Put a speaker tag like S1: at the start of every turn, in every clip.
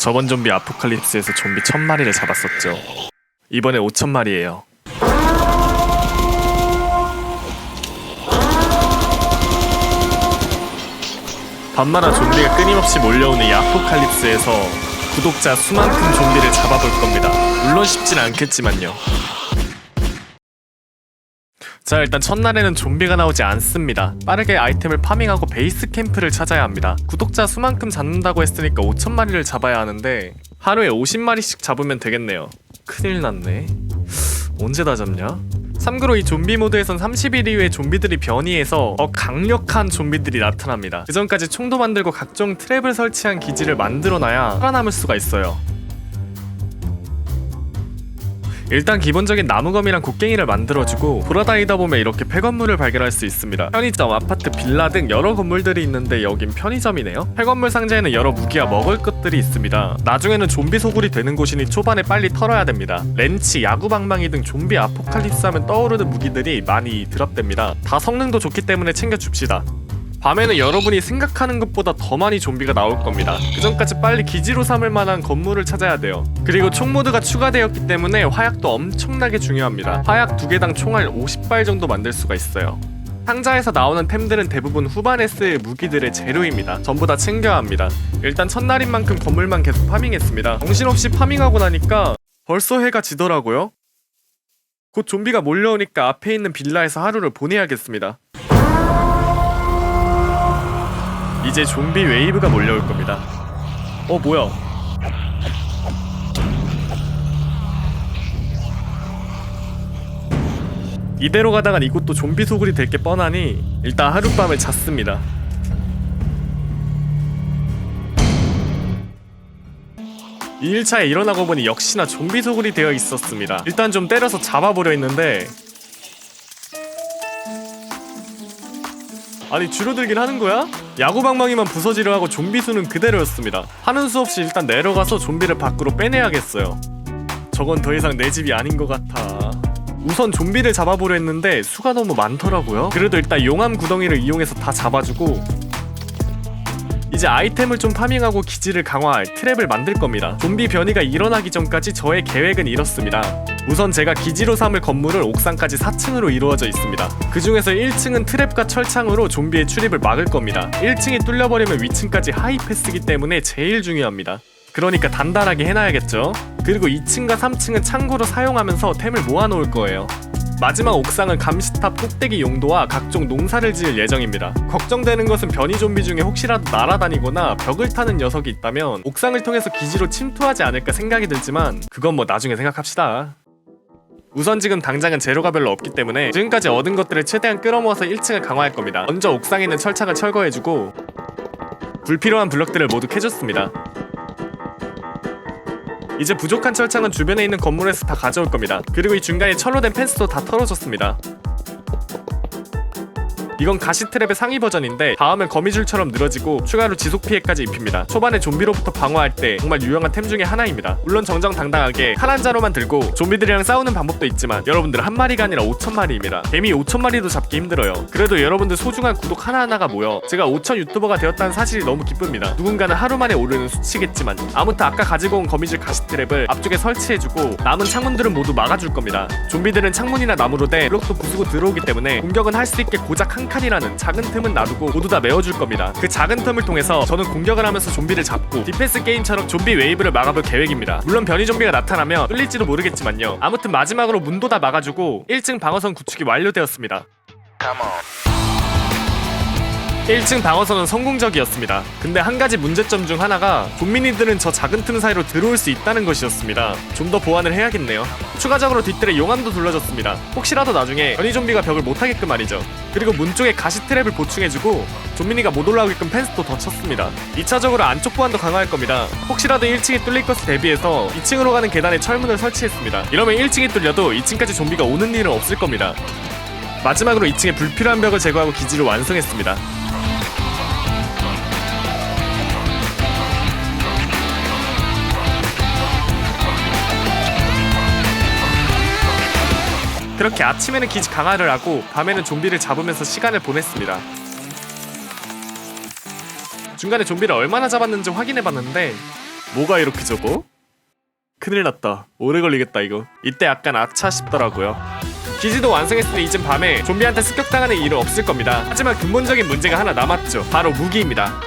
S1: 저번 좀비 아포칼립스에서 좀비 천 마리를 잡았었죠. 이번에 5천 마리예요. 밤마다 좀비가 끊임없이 몰려오는 이 아포칼립스에서 구독자 수만큼 좀비를 잡아볼 겁니다. 물론 쉽진 않겠지만요. 자 일단 첫날에는 좀비가 나오지 않습니다. 빠르게 아이템을 파밍하고 베이스 캠프를 찾아야 합니다. 구독자 수만큼 잡는다고 했으니까 5천마리를 잡아야 하는데 하루에 50마리씩 잡으면 되겠네요. 큰일 났네. 언제 다 잡냐? 참고로 이 좀비 모드에선 30일 이후에 좀비들이 변이해서 더 강력한 좀비들이 나타납니다. 그 전까지 총도 만들고 각종 트랩을 설치한 기지를 만들어놔야 살아남을 수가 있어요 일단 기본적인 나무검이랑 곡괭이를 만들어주고 돌아다니다 보면 이렇게 폐건물을 발견할 수 있습니다. 편의점, 아파트, 빌라 등 여러 건물들이 있는데 여긴 편의점이네요. 폐건물 상자에는 여러 무기와 먹을 것들이 있습니다. 나중에는 좀비 소굴이 되는 곳이니 초반에 빨리 털어야 됩니다. 렌치, 야구방망이 등 좀비 아포칼립스 하면 떠오르는 무기들이 많이 드랍됩니다. 다 성능도 좋기 때문에 챙겨 줍시다. 밤에는 여러분이 생각하는 것보다 더 많이 좀비가 나올 겁니다. 그 전까지 빨리 기지로 삼을 만한 건물을 찾아야 돼요. 그리고 총 모드가 추가되었기 때문에 화약도 엄청나게 중요합니다. 화약 두 개당 총알 50발 정도 만들 수가 있어요. 상자에서 나오는 템들은 대부분 후반에 쓸 무기들의 재료입니다. 전부 다 챙겨야 합니다. 일단 첫날인 만큼 건물만 계속 파밍했습니다. 정신없이 파밍하고 나니까 벌써 해가 지더라고요. 곧 좀비가 몰려오니까 앞에 있는 빌라에서 하루를 보내야겠습니다. 이제 좀비 웨이브가 몰려올 겁니다. 어 뭐야? 이대로 가다간 이곳도 좀비 소굴이 될 게 뻔하니 일단 하룻밤을 잤습니다. 이 1차에 일어나고 보니 역시나 좀비 소굴이 되어 있었습니다. 일단 좀 때려서 잡아보려 했는데 아니 줄어들긴 하는 거야? 야구방망이만 부서지려 하고 좀비 수는 그대로였습니다. 하는 수 없이 일단 내려가서 좀비를 밖으로 빼내야겠어요. 저건 더 이상 내 집이 아닌 것 같아. 우선 좀비를 잡아보려 했는데 수가 너무 많더라고요. 그래도 일단 용암 구덩이를 이용해서 다 잡아주고 이제 아이템을 좀 파밍하고 기지를 강화할 트랩을 만들 겁니다. 좀비 변이가 일어나기 전까지 저의 계획은 이렇습니다. 우선 제가 기지로 삼을 건물은 옥상까지 4층으로 이루어져 있습니다. 그 중에서 1층은 트랩과 철창으로 좀비의 출입을 막을 겁니다. 1층이 뚫려버리면 위층까지 하이패스기 때문에 제일 중요합니다. 그러니까 단단하게 해놔야겠죠. 그리고 2층과 3층은 창고로 사용하면서 템을 모아놓을 거예요. 마지막 옥상은 감시탑 꼭대기 용도와 각종 농사를 지을 예정입니다. 걱정되는 것은 변이 좀비 중에 혹시라도 날아다니거나 벽을 타는 녀석이 있다면 옥상을 통해서 기지로 침투하지 않을까 생각이 들지만 그건 뭐 나중에 생각합시다. 우선 지금 당장은 재료가 별로 없기 때문에 지금까지 얻은 것들을 최대한 끌어모아서 1층을 강화할 겁니다. 먼저 옥상에 있는 철창을 철거해주고 불필요한 블럭들을 모두 캐줬습니다. 이제 부족한 철창은 주변에 있는 건물에서 다 가져올 겁니다. 그리고 이 중간에 철로 된 펜스도 다 털어줬습니다. 이건 가시트랩의 상위 버전인데 다음은 거미줄처럼 늘어지고 추가로 지속 피해까지 입힙니다. 초반에 좀비로부터 방어할 때 정말 유용한 템 중에 하나입니다. 물론 정정당당하게 칼 한 자로만 들고 좀비들이랑 싸우는 방법도 있지만 여러분들 한 마리가 아니라 5천 마리입니다. 개미 5천 마리도 잡기 힘들어요. 그래도 여러분들 소중한 구독 하나하나가 모여 제가 5천 유튜버가 되었다는 사실이 너무 기쁩니다. 누군가는 하루 만에 오르는 수치겠지만 아무튼 아까 가지고 온 거미줄 가시트랩을 앞쪽에 설치해주고 남은 창문들은 모두 막아줄 겁니다. 좀비들은 창문이나 나무로 된 블록도 부수고 들어오기 때문에 공격은 할 수 있게 고작 한 칸이라는 작은 틈은 놔두고 모두 다 메워줄 겁니다. 그 작은 틈을 통해서 저는 공격을 하면서 좀비를 잡고 디펜스 게임처럼 좀비 웨이브를 막아볼 계획입니다. 물론 변이 좀비가 나타나면 뚫릴지도 모르겠지만요. 아무튼 마지막으로 문도 다 막아주고 1층 방어선 구축이 완료되었습니다. 1층 방어선은 성공적이었습니다. 근데 한 가지 문제점 중 하나가 국민이들은 저 작은 틈 사이로 들어올 수 있다는 것이었습니다. 좀 더 보완을 해야겠네요. 추가적으로 뒷뜰에 용암도 둘러졌습니다. 혹시라도 나중에 변이 좀비가 벽을 못하게끔 말이죠. 그리고 문 쪽에 가시 트랩을 보충해주고 좀비니가 못 올라오게끔 펜스도 더 쳤습니다. 2차적으로 안쪽 보안도 강화할 겁니다. 혹시라도 1층이 뚫릴 것을 대비해서 2층으로 가는 계단에 철문을 설치했습니다. 이러면 1층이 뚫려도 2층까지 좀비가 오는 일은 없을 겁니다. 마지막으로 2층에 불필요한 벽을 제거하고 기지를 완성했습니다. 그렇게 아침에는 기지 강화를 하고 밤에는 좀비를 잡으면서 시간을 보냈습니다. 중간에 좀비를 얼마나 잡았는지 확인해봤는데 뭐가 이렇게 적어? 큰일 났다. 오래 걸리겠다 이거. 이때 약간 아차 싶더라고요. 기지도 완성했으니 이쯤 밤에 좀비한테 습격당하는 일은 없을 겁니다. 하지만 근본적인 문제가 하나 남았죠. 바로 무기입니다.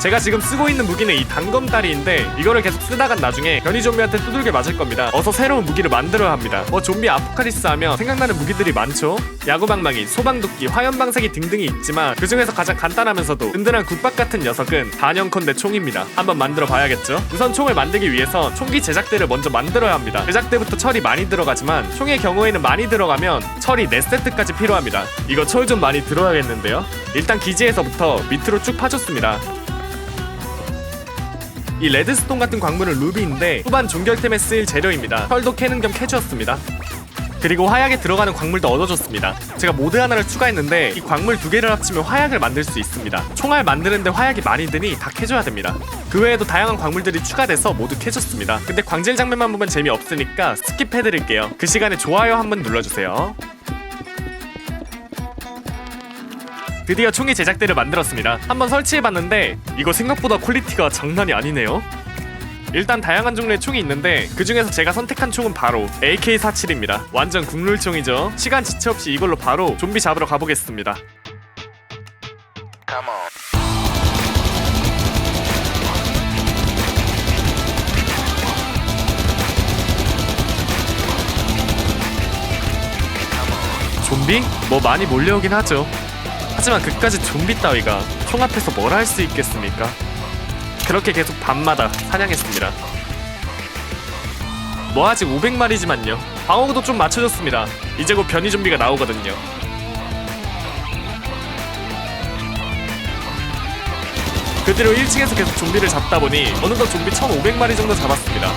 S1: 제가 지금 쓰고 있는 무기는 이 단검다리인데 이거를 계속 쓰다간 나중에 변이 좀비한테 두들겨 맞을 겁니다. 어서 새로운 무기를 만들어야 합니다. 뭐 좀비 아포칼리스 하면 생각나는 무기들이 많죠. 야구방망이, 소방도끼, 화염방사기 등등이 있지만 그 중에서 가장 간단하면서도 든든한 굿박 같은 녀석은 단연컨대 총입니다. 한번 만들어 봐야겠죠. 우선 총을 만들기 위해서 총기 제작대를 먼저 만들어야 합니다. 제작대부터 철이 많이 들어가지만 총의 경우에는 많이 들어가면 철이 4세트까지 필요합니다. 이거 철 좀 많이 들어야겠는데요. 일단 기지에서부터 밑으로 쭉 파줬습니다. 이 레드스톤 같은 광물은 루비인데 후반 종결템에 쓰일 재료입니다. 철도 캐는 겸 캐주었습니다. 그리고 화약에 들어가는 광물도 얻어줬습니다. 제가 모드 하나를 추가했는데 이 광물 두 개를 합치면 화약을 만들 수 있습니다. 총알 만드는데 화약이 많이 드니 다 캐줘야 됩니다. 그 외에도 다양한 광물들이 추가돼서 모두 캐줬습니다. 근데 광질 장면만 보면 재미없으니까 스킵해드릴게요. 그 시간에 좋아요 한번 눌러주세요. 드디어 총의 제작대를 만들었습니다. 한번 설치해봤는데 이거 생각보다 퀄리티가 장난이 아니네요. 일단 다양한 종류의 총이 있는데 그 중에서 제가 선택한 총은 바로 AK-47입니다. 완전 국룰총이죠. 시간 지체 없이 이걸로 바로 좀비 잡으러 가보겠습니다. 좀비? 뭐 많이 몰려오긴 하죠. 하지만 그까지 좀비 따위가 총 앞에서 뭘 할 수 있겠습니까? 그렇게 계속 밤마다 사냥했습니다. 뭐 아직 500마리지만요. 방어구도 좀 맞춰줬습니다. 이제 곧 변이 좀비가 나오거든요. 그 뒤로 1층에서 계속 좀비를 잡다 보니 어느덧 좀비 1,500마리 정도 잡았습니다.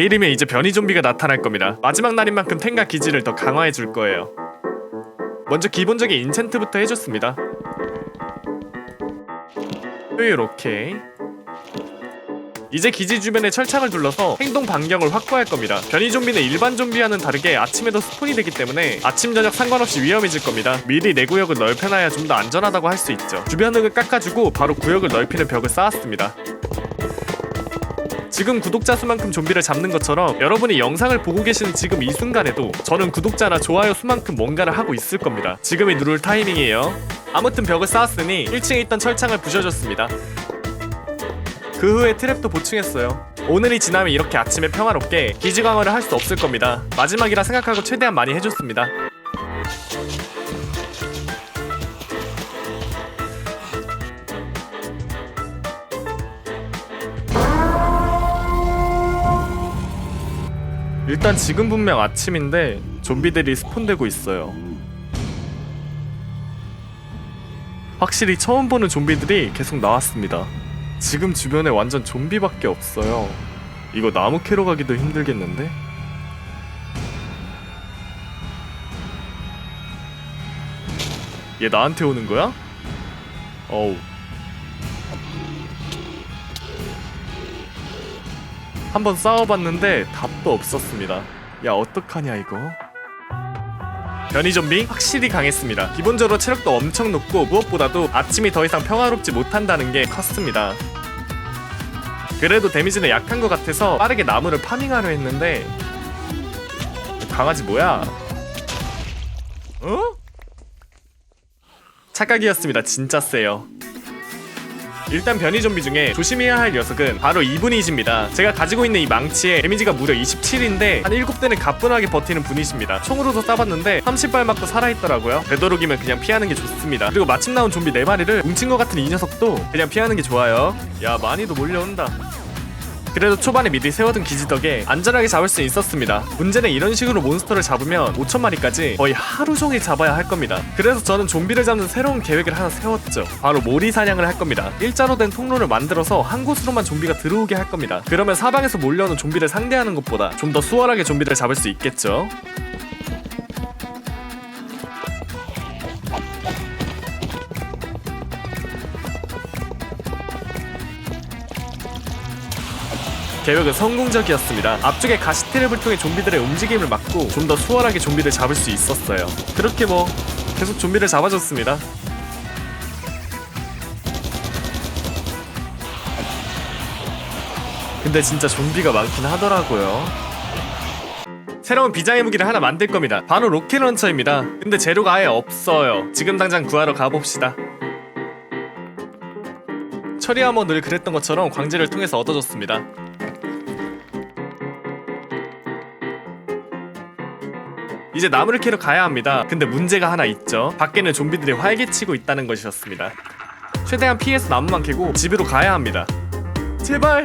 S1: 내일이면 이제 변이 좀비가 나타날 겁니다. 마지막 날인 만큼 텐가 기지를 더 강화해 줄 거예요. 먼저 기본적인 인챈트부터 해줬습니다. 오케이. 이제 기지 주변에 철창을 둘러서 행동 반경을 확보할 겁니다. 변이 좀비는 일반 좀비와는 다르게 아침에도 스폰이 되기 때문에 아침 저녁 상관없이 위험해질 겁니다. 미리 내 구역을 넓혀놔야 좀 더 안전하다고 할 수 있죠. 주변 흙을 깎아주고 바로 구역을 넓히는 벽을 쌓았습니다. 지금 구독자 수만큼 좀비를 잡는 것처럼 여러분이 영상을 보고 계시는 지금 이 순간에도 저는 구독자나 좋아요 수만큼 뭔가를 하고 있을 겁니다. 지금이 누를 타이밍이에요. 아무튼 벽을 쌓았으니 1층에 있던 철창을 부셔줬습니다. 그 후에 트랩도 보충했어요. 오늘이 지나면 이렇게 아침에 평화롭게 기지 강화를 할 수 없을 겁니다. 마지막이라 생각하고 최대한 많이 해줬습니다. 일단 지금 분명 아침인데 좀비들이 스폰되고 있어요. 확실히 처음 보는 좀비들이 계속 나왔습니다. 지금 주변에 완전 좀비밖에 없어요. 이거 나무 캐러 가기도 힘들겠는데? 얘 나한테 오는 거야? 어우. 한번 싸워봤는데 답도 없었습니다. 야 어떡하냐 이거? 변이 좀비 확실히 강했습니다. 기본적으로 체력도 엄청 높고 무엇보다도 아침이 더 이상 평화롭지 못한다는 게 컸습니다. 그래도 데미지는 약한 것 같아서 빠르게 나무를 파밍하려 했는데 강아지 뭐야? 어? 착각이었습니다. 진짜 세요. 일단 변이 좀비 중에 조심해야 할 녀석은 바로 이분이십니다. 제가 가지고 있는 이 망치에 데미지가 무려 27인데 한 7대는 가뿐하게 버티는 분이십니다. 총으로도 쏴봤는데 30발 맞고 살아있더라고요. 되도록이면 그냥 피하는 게 좋습니다. 그리고 마침 나온 좀비 4마리를 뭉친 것 같은 이 녀석도 그냥 피하는 게 좋아요. 야 많이도 몰려온다. 그래도 초반에 미리 세워둔 기지 덕에 안전하게 잡을 수 있었습니다. 문제는 이런 식으로 몬스터를 잡으면 5천마리까지 거의 하루 종일 잡아야 할 겁니다. 그래서 저는 좀비를 잡는 새로운 계획을 하나 세웠죠. 바로 모리 사냥을 할 겁니다. 일자로 된 통로를 만들어서 한 곳으로만 좀비가 들어오게 할 겁니다. 그러면 사방에서 몰려오는 좀비를 상대하는 것보다 좀 더 수월하게 좀비를 잡을 수 있겠죠. 계획은 성공적이었습니다. 앞쪽에 가시트랩을 통해 좀비들의 움직임을 막고 좀 더 수월하게 좀비를 잡을 수 있었어요. 그렇게 뭐 계속 좀비를 잡아줬습니다. 근데 진짜 좀비가 많긴 하더라고요. 새로운 비장의 무기를 하나 만들 겁니다. 바로 로켓 런처입니다. 근데 재료가 아예 없어요. 지금 당장 구하러 가봅시다. 처리하면 늘 그랬던 것처럼 광제를 통해서 얻어줬습니다. 이제 나무를 캐러 가야 합니다. 근데 문제가 하나 있죠. 밖에는 좀비들이 활개치고 있다는 것이었습니다. 최대한 피해서 나무만 캐고 집으로 가야 합니다. 제발.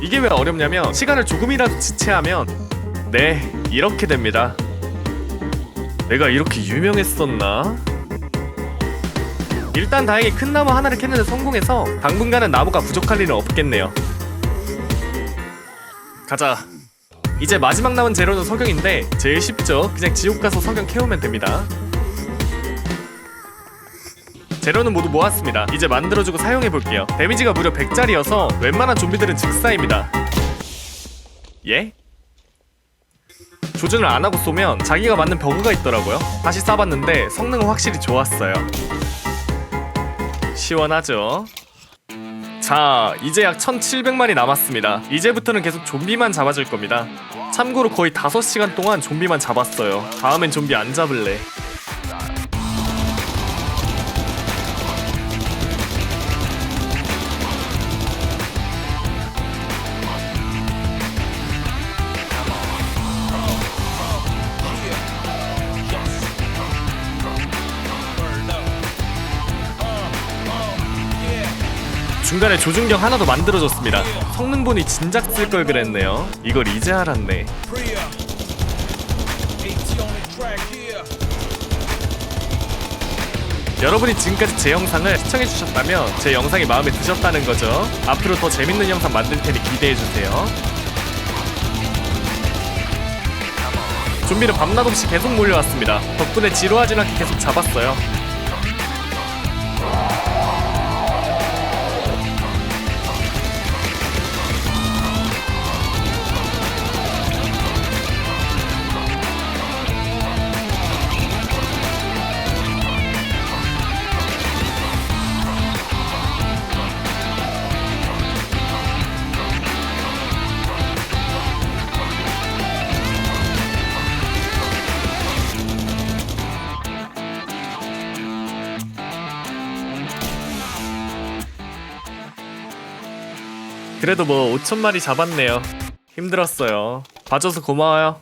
S1: 이게 왜 어렵냐면 시간을 조금이라도 지체하면 네 이렇게 됩니다. 내가 이렇게 유명했었나? 일단 다행히 큰 나무 하나를 캐는데 성공해서 당분간은 나무가 부족할 일은 없겠네요. 가자. 이제 마지막 남은 재료는 석영인데 제일 쉽죠. 그냥 지옥 가서 석영 캐오면 됩니다. 재료는 모두 모았습니다. 이제 만들어주고 사용해볼게요. 데미지가 무려 100짜리여서 웬만한 좀비들은 즉사입니다. 예? 조준을 안 하고 쏘면 자기가 맞는 버그가 있더라고요. 다시 쏴봤는데 성능은 확실히 좋았어요. 시원하죠? 자, 이제 약 1700마리 남았습니다. 이제부터는 계속 좀비만 잡아줄 겁니다. 참고로 거의 5시간 동안 좀비만 잡았어요. 다음엔 좀비 안 잡을래. 중간에 조준경 하나 더 만들어줬습니다. 성능 보니 진작 쓸 걸 그랬네요. 이걸 이제 알았네. 여러분이 지금까지 제 영상을 시청해주셨다면 제 영상이 마음에 드셨다는 거죠. 앞으로 더 재밌는 영상 만들 테니 기대해주세요. 좀비는 밤낮 없이 계속 몰려왔습니다. 덕분에 지루하진 않게 계속 잡았어요. 그래도 뭐 5천 마리 잡았네요. 힘들었어요. 봐줘서 고마워요.